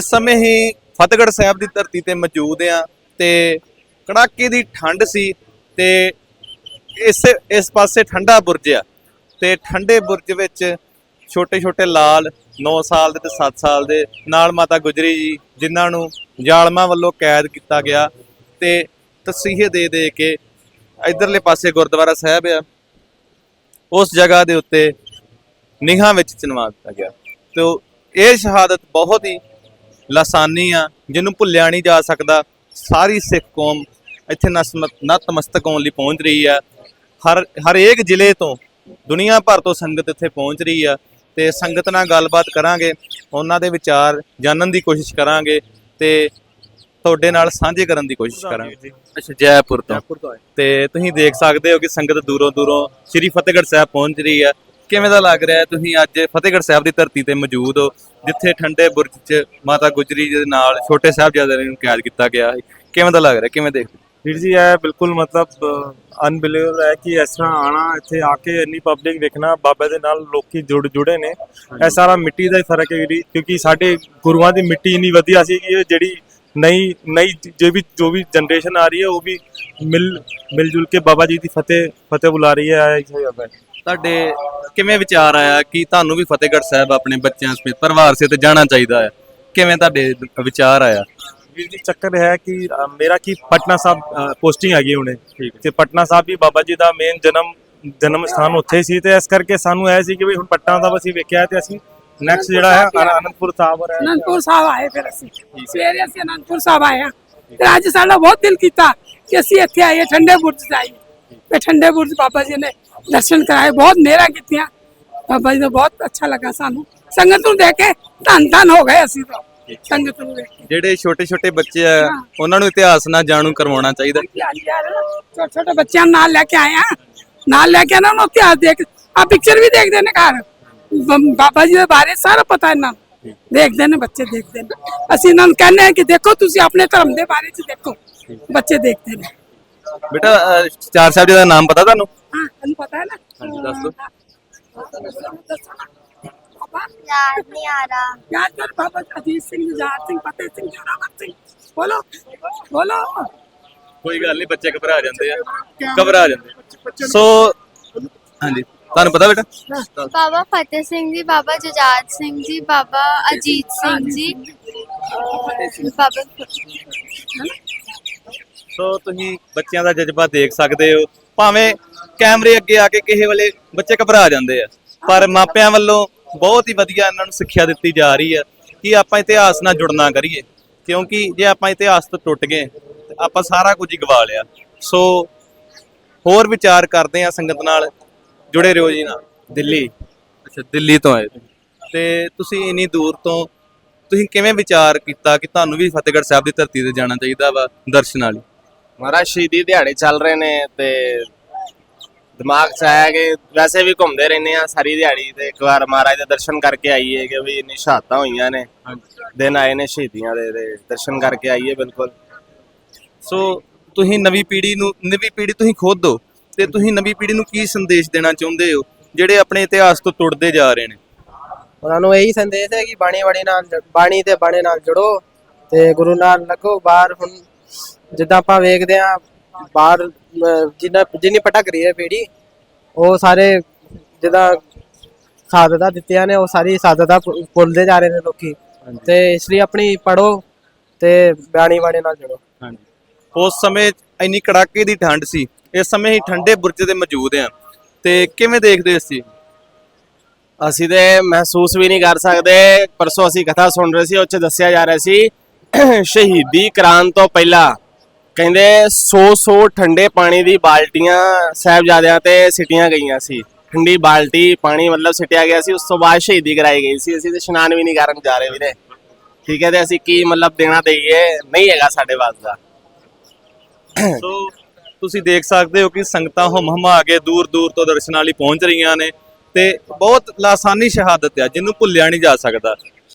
ਇਸ ਸਮੇਂ ਹੀ ਫਤਿਹਗੜ੍ਹ ਸਾਹਿਬ ਦੀ ਧਰਤੀ ਤੇ ਮੌਜੂਦ ਆ ਤੇ ਕੜਾਕੇ ਦੀ ਠੰਡ ਸੀ ਤੇ ਇਸ ਇਸ ਪਾਸੇ ਠੰਡਾ ਬੁਰਜ ਆ ਤੇ ਠੰਡੇ ਬੁਰਜ ਵਿੱਚ ਛੋਟੇ ਛੋਟੇ ਲਾਲ 9 ਸਾਲ ਦੇ ਤੇ 7 ਸਾਲ ਦੇ ਨਾਲ ਮਾਤਾ ਗੁਜਰੀ ਜੀ, ਜਿਨ੍ਹਾਂ ਨੂੰ ਜ਼ਾਲਮਾਂ ਵੱਲੋਂ ਕੈਦ ਕੀਤਾ ਗਿਆ ਤੇ ਤਸੀਹੇ ਦੇ ਦੇ ਕੇ ਇਧਰਲੇ ਪਾਸੇ ਗੁਰਦੁਆਰਾ ਸਾਹਿਬ ਆ, ਉਸ ਜਗ੍ਹਾ ਦੇ ਉੱਤੇ ਨਿਹਾਂ ਵਿੱਚ ਚਿਣਵਾ ਦਿੱਤਾ ਗਿਆ। ਤੇ ਇਹ ਸ਼ਹਾਦਤ ਬਹੁਤ ਹੀ ਲਾਸਾਨੀ ਆ ਜਿਹਨੂੰ ਭੁੱਲਿਆ ਨਹੀਂ ਜਾ ਸਕਦਾ। ਸਾਰੀ ਸਿੱਖ ਕੌਮ ਇੱਥੇ ਨਸਮਤ ਨਤਮਸਤਕ ਹੋਣ ਲਈ ਪਹੁੰਚ ਰਹੀ ਆ। ਹਰ ਹਰੇਕ ਜ਼ਿਲ੍ਹੇ ਤੋਂ ਦੁਨੀਆ ਭਰ ਤੋਂ ਸੰਗਤ ਇੱਥੇ ਪਹੁੰਚ ਰਹੀ ਆ ਤੇ ਸੰਗਤ ਨਾਲ ਗੱਲਬਾਤ ਕਰਾਂਗੇ ਉਹਨਾਂ ਦੇ ਵਿਚਾਰ ਜਾਣਨ ਦੀ ਕੋਸ਼ਿਸ਼ ਕਰਾਂਗੇ ਤੇ ਤੁਹਾਡੇ ਨਾਲ ਸਾਂਝੇ ਕਰਨ ਦੀ ਕੋਸ਼ਿਸ਼ ਕਰਾਂਗੇ। ਅੱਛਾ ਜੈਪੁਰ ਤੋਂ। ਤੇ ਤੁਸੀਂ ਦੇਖ ਸਕਦੇ ਹੋ ਕਿ ਸੰਗਤ ਦੂਰੋਂ ਦੂਰੋਂ ਸ੍ਰੀ ਫਤਿਹਗੜ੍ਹ ਸਾਹਿਬ ਪਹੁੰਚ ਰਹੀ ਆ। ਕਿਵੇਂ ਦਾ ਲੱਗ ਰਿਹਾ ਹੈ? ਤੁਸੀਂ ਅੱਜ ਫਤਿਹਗੜ੍ਹ ਸਾਹਿਬ ਦੀ ਧਰਤੀ ਤੇ ਮੌਜੂਦ ਹੋ ਜਿੱਥੇ ਠੰਡੇ ਬੁਰਜ 'ਚ ਮਾਤਾ ਗੁਜਰੀ ਜੀ ਦੇ ਨਾਲ ਛੋਟੇ ਸਾਹਿਬਜ਼ਾਦੇ ਨੂੰ ਕੈਦ ਕੀਤਾ ਗਿਆ ਹੈ। ਕਿਵੇਂ ਦਾ ਲੱਗ ਰਿਹਾ? ਕਿਵੇਂ ਦੇਖਦੇ ਵੀਰ ਜੀ ਇਹ ਬਿਲਕੁਲ ਮਤਲਬ ਅਨਬਿਲੀਵੇਬਲ ਹੈ ਕਿ ਇਸ ਤਰ੍ਹਾਂ ਆਣਾ ਇੱਥੇ ਆ ਕੇ ਇੰਨੀ ਪਬਲਿਕ ਵੇਖਣਾ ਬਾਬੇ ਦੇ ਨਾਲ ਲੋਕੀ ਜੁੜ ਜੁੜੇ ਨੇ। ਇਹ ਸਾਰਾ ਮਿੱਟੀ ਦਾ ਹੀ ਫ਼ਰਕ ਹੈ ਵੀਰ ਕਿਉਂਕਿ ਸਾਡੇ ਗੁਰੂਆਂ ਦੀ ਮਿੱਟੀ ਇੰਨੀ ਵਧੀਆ ਸੀ ਕਿ ਇਹ ਜਿਹੜੀ ਨਈ ਨਈ ਜੋ ਵੀ ਜੋ ਵੀ ਜਨਰੇਸ਼ਨ ਆ ਰਹੀ ਹੈ ਉਹ ਵੀ ਮਿਲ ਮਿਲ ਜੁਲ ਕੇ ਬਾਬਾ ਜੀ ਦੀ ਫਤਿਹ ਫਤਿਹ ਬੁਲਾ ਰਹੀ ਹੈ ਇਹ ਹੀ ਹੈ। ਤੁਹਾਡੇ ਕਿਵੇਂ ਵਿਚਾਰ ਆਇਆ ਕਿ ਤੁਹਾਨੂੰ ਵੀ ਫਤਿਹਗੜ੍ਹ ਸਾਹਿਬ ਆਪਣੇ ਬੱਚਿਆਂ ਸਮੇਤ ਪਰਿਵਾਰ ਸਮੇਤ ਜਾਣਾ ਚਾਹੀਦਾ ਹੈ? ਕਿਵੇਂ ਤੁਹਾਡੇ ਵਿਚਾਰ ਆਇਆ? ਵੀਰ ਜੀ ਚੱਕਰ ਹੈ ਕਿ ਅ, ਮੇਰਾ ਕੀ ਪਟਨਾ ਸਾਹਿਬ ਪੋਸਟਿੰਗ ਹੈਗੀ ਹੁਣੇ। ਤੇ ਪਟਨਾ ਸਾਹਿਬ ਵੀ ਬਾਬਾ ਜੀ ਦਾ ਮੇਨ ਜਨਮ ਜਨਮ ਸਥਾਨ ਉੱਥੇ ਸੀ ਤੇ ਇਸ ਕਰਕੇ ਸਾਨੂੰ ਇਹ ਸੀ ਕਿ ਵੀ ਹੁਣ ਪਟਨਾ ਸਾਹਿਬ ਅਸੀਂ ਵੇਖਿਆ ਤੇ ਅਸੀਂ ਨੈਕਸਟ ਜਿਹੜਾ ਹੈ ਆਨੰਦਪੁਰ ਸਾਹਿਬ ਔਰ ਅਨੰਦਪੁਰ ਸਾਹਿਬ ਆਏ ਫਿਰ ਅਸੀਂ। ਸਵੇਰੇ ਅਸੀਂ ਅਨੰਦਪੁਰ ਸਾਹਿਬ ਆਏ ਹਾਂ। ਤੇ ਅੱਜ ਸਾਡਾ ਬਹੁਤ ਦਿਲ ਕੀਤਾ ਕਿ ਅਸੀਂ ਇੱਥੇ ਆਈਏ ਠੰਡੇ ਬੁਰਜ ਚ ਆਈਏ। ਤੇ ਠੰਡੇ ਬੁਰਜ ਬਾਬਾ ਜੀ ਨੇ ਦਰਸ਼ਨ ਕਰਾਏ ਬਹੁਤ ਮਿਹਰਾਂ ਕੀਤੀਆਂ ਬਾਬਾ ਜੀ ਦਾ ਬਹੁਤ ਅੱਛਾ ਲੱਗਾ ਸਾਨੂੰ ਸੰਗਤ ਨੂੰ ਦੇਖ ਕੇ ਧੰਨ ਧੰਨ ਹੋ ਗਏ ਅਸੀਂ ਤਾਂ ਸੰਗਤ ਨੂੰ ਦੇਖ ਕੇ ਜਿਹੜੇ ਛੋਟੇ ਛੋਟੇ ਬੱਚੇ ਆ ਉਹਨਾਂ ਨੂੰ ਇਤਿਹਾਸ ਨਾਲ ਜਾਣੂ ਕਰਵਾਉਣਾ ਚਾਹੀਦਾ ਛੋਟੇ ਛੋਟੇ ਬੱਚਿਆਂ ਨੂੰ ਨਾਲ ਲੈ ਕੇ ਆਏ ਆ ਨਾਲ ਲੈ ਕੇ ਇਹਨਾਂ ਨੂੰ ਇਤਿਹਾਸ ਦੇਖ ਆ ਪਿਕਚਰ ਵੀ ਦੇਖਦੇ ਨੇ ਘਰ ਬਾਬਾ ਜੀ ਦੇ ਬਾਰੇ ਸਾਰਾ ਪਤਾ ਇਹਨਾਂ ਨੂੰ ਦੇਖਦੇ ਨੇ ਬੱਚੇ ਦੇਖਦੇ ਨੇ ਅਸੀਂ ਇਹਨਾਂ ਨੂੰ ਕਹਿੰਦੇ ਆ ਕਿ ਦੇਖੋ ਤੁਸੀਂ ਆਪਣੇ ਧਰਮ ਦੇ ਬਾਰੇ ਚ ਦੇਖੋ ਬੱਚੇ ਦੇਖਦੇ ਨੇ ਬੇਟਾ ਅਹ, ਚਾਰ ਸਾਹਿਬ ਦਾ ਨਾਮ ਪਤਾ ਤੁਹਾਨੂੰ? ਹਾਂ ਤੁਹਾਨੂੰ ਪਤਾ ਹੈ ਨਾ? ਹਾਂਜੀ, ਦੱਸ ਦਿਓ। ਬਾਬਾ ਯਾਦ ਨਹੀਂ ਆ ਰਹਾ ਯਾਦ ਕਰ ਬਾਬਾ ਅਜੀਤ ਸਿੰਘ ਜੁਝਾਰ ਸਿੰਘ ਫਤਿਹ ਸਿੰਘ ਜੋਰਾਵਰ ਸਿੰਘ। ਬੋਲੋ ਬੋਲੋ। ਕੋਈ ਗੱਲ ਨਹੀਂ ਬੱਚੇ ਘਬਰਾ ਜਾਂਦੇ ਆ। ਘਬਰਾ ਜਾਂਦੇ ਸੋ ਹਾਂਜੀ ਤੁਹਾਨੂੰ ਪਤਾ ਬੇਟਾ? ਬਾਬਾ ਫਤਿਹ ਸਿੰਘ ਜੀ ਬਾਬਾ ਜੁਝਾਰ ਸਿੰਘ ਜੀ ਬਾਬਾ ਅਜੀਤ ਸਿੰਘ ਜੀ। ਬਾਬਾ ਸੋ ਤੁਸੀਂ ਬੱਚਿਆਂ ਦਾ ਜਜ਼ਬਾ ਦੇਖ ਸਕਦੇ ਹੋ। ਭਾਵੇਂ ਕੈਮਰੇ ਅੱਗੇ ਆ ਕੇ ਕਿਸੇ ਵੇਲੇ ਬੱਚੇ ਘਬਰਾ ਜਾਂਦੇ ਆ ਪਰ ਮਾਪਿਆਂ ਵੱਲੋਂ ਬਹੁਤ ਹੀ ਵਧੀਆ ਇਹਨਾਂ ਨੂੰ ਸਿੱਖਿਆ ਦਿੱਤੀ ਜਾ ਰਹੀ ਹੈ ਕਿ ਆਪਾਂ ਇਤਿਹਾਸ ਨਾਲ ਜੁੜਨਾ ਕਰੀਏ ਕਿਉਂਕਿ ਜੇ ਆਪਾਂ ਇਤਿਹਾਸ ਤੋਂ ਟੁੱਟ ਗਏ ਆਪਾਂ ਸਾਰਾ ਕੁਝ ਹੀ ਗਵਾ ਲਿਆ। ਸੋ ਹੋਰ ਵਿਚਾਰ ਕਰਦੇ ਆ ਸੰਗਤ ਨਾਲ ਜੁੜੇ ਰਹੋ ਜੀ ਨਾਲ। ਦਿੱਲੀ। ਅੱਛਾ ਦਿੱਲੀ ਤੋਂ ਆਏ। ਤੇ ਤੁਸੀਂ ਇੰਨੀ ਦੂਰ ਤੋਂ ਤੁਸੀਂ ਕਿਵੇਂ ਵਿਚਾਰ ਕੀਤਾ ਕਿ ਤੁਹਾਨੂੰ ਵੀ ਫਤਿਹਗੜ੍ਹ ਸਾਹਿਬ ਦੀ ਧਰਤੀ ਤੇ ਜਾਣਾ ਚਾਹੀਦਾ ਵਾ ਦਰਸ਼ਨ ਲਈ ਮਹਾਰਾਜ ਸ਼ਹੀਦੀ ਦਿਹਾੜੇ ਚੱਲ ਰਹੇ ਨੇ ਤੇ ਦਿਮਾਗ 'ਚ ਆਇਆ ਕਿ ਵੈਸੇ ਵੀ ਘੁੰਮਦੇ ਰਹਿੰਦੇ ਆ ਸਾਰੀ ਦਿਹਾੜੀ ਤੇ ਇੱਕ ਵਾਰ ਮਹਾਰਾਜ ਦੇ ਦਰਸ਼ਨ ਕਰਕੇ ਆਈਏ ਕਿ ਵੀ ਇੰਨੀ ਸ਼ਹਾਦਤਾਂ ਹੋਈਆਂ ਨੇ। ਦਿਨ ਆਏ ਨੇ ਸ਼ਹੀਦੀਆਂ ਦੇ ਤੇ ਦਰਸ਼ਨ ਕਰਕੇ ਆਈਏ ਬਿਲਕੁਲ। ਸੋ ਤੁਸੀਂ ਨਵੀਂ ਪੀੜ੍ਹੀ ਨੂੰ ਨਵੀਂ ਪੀੜ੍ਹੀ ਤੁਸੀਂ ਖੁਦ ਹੋ ਤੇ ਤੁਸੀਂ ਨਵੀਂ ਪੀੜ੍ਹੀ ਨੂੰ ਕੀ ਸੰਦੇਸ਼ ਦੇਣਾ ਚਾਹੁੰਦੇ ਹੋ ਜਿਹੜੇ ਆਪਣੇ ਇਤਿਹਾਸ ਤੋਂ ਟੁੱਟਦੇ ਜਾ ਰਹੇ ਨੇ? ਉਹਨਾਂ ਨੂੰ ਇਹੀ ਸੰਦੇਸ਼ ਹੈ ਕਿ ਬਾਣੀ ਬਾਣੀ ਨਾਲ ਬਾਣੀ ਤੇ ਬਾਣੇ ਨਾਲ ਜੁੜੋ ਤੇ ਗੁਰੂ ਨਾਲ ਲੱਗੋ ਬਾਹਰ ਹੁਣ ਜਿੱਦਾਂ ਆਪਾਂ ਵੇਖਦੇ ਆ ਬਾਹਰ ਜਿੰਨਾ ਜਿੰਨੀ ਭਟਕ ਰਹੀ ਹੈ ਪੀੜੀ ਉਹ ਸਾਰੇ ਜਿੱਦਾਂ ਸਾਧਤਾ ਦਿੱਤੀਆਂ ਨੇ ਉਹ ਸਾਰੀ ਸਾਧਤਾ ਭੁ- ਭੁੱਲਦੇ ਜਾ ਰਹੇ ਨੇ ਲੋਕੀ। ਤੇ ਇਸ ਲਈ ਆਪਣੀ ਪੜੋ ਤੇ ਬਾਣੀ ਬਾਣੇ ਨਾਲ ਜੁੜੋ। ਹਾਂਜੀ। ਉਸ ਸਮੇਂ ਇੰਨੀ ਕੜਾਕੇ ਦੀ ਠੰਡ ਸੀ। ਇਸ ਸਮੇਂ ਹੀ ਠੰਡੇ ਬੁਰਜ ਤੇ ਮੌਜੂਦ ਆ ਤੇ ਕਿਵੇਂ ਦੇਖਦੇ ਨੂੰ? ਅਸੀਂ ਤੇ ਮਹਿਸੂਸ ਵੀ ਨਹੀਂ ਕਰ ਸਕਦੇ। ਪਰਸੋਂ ਅਸੀਂ ਕਥਾ ਸੁਣ ਰਹੇ ਸੀ ਉਹ 'ਚ ਦੱਸਿਆ ਜਾ ਰਿਹਾ ਸੀ ਸ਼ਹੀਦੀ ਕਰਾਉਣ ਤੋਂ ਪਹਿਲਾਂ ਕਹਿੰਦੇ 100-100 ਠੰਡੇ ਪਾਣੀ ਦੀ ਬਾਲਟੀਆਂ ਸਾਹਿਬਜ਼ਾਦਿਆਂ ਤੇ ਸਿਟੀਆਂ ਗਈਆਂ ਸੀ। ਠੰਡੀ ਬਾਲਟੀ, ਪਾਣੀ ਮਤਲਬ ਸਿਟਿਆ ਗਿਆ ਸੀ, ਉਸ ਤੋਂ ਬਾਅਦ ਸ਼ਹੀਦੀ ਕਰਾਈ ਗਈ ਸੀ। ਅਸੀਂ ਤੇ ਇਸ਼ਨਾਨ ਵੀ ਨਹੀਂ ਕਰਨ ਜਾ ਰਹੇ ਵੀਰੇ। ਠੀਕ ਹੈ ਤੇ ਅਸੀਂ ਕੀ ਮਤਲਬ ਦੇਣਾ ਦੇਈਏ? ਨਹੀਂ ਹੈਗਾ ਸਾਡੇ ਵਾਸ ਦਾ। ਸੋ, ਤੁਸੀਂ ਦੇਖ ਸਕਦੇ ਹੋ ਕਿ ਸੰਗਤਾਂ ਹਮ ਹਮਾ ਕੇ ਦੂਰ ਦੂਰ ਤੋਂ ਦਰਸ਼ਨਾਂ ਲਈ ਪਹੁੰਚ ਰਹੀਆਂ ਨੇ ਤੇ ਬਹੁਤ ਲਾਸਾਨੀ ਸ਼ਹਾਦਤ ਆ, ਜਿਹਨੂੰ ਭੁੱਲਿਆ ਨਹੀਂ ਜਾ ਸਕਦਾ।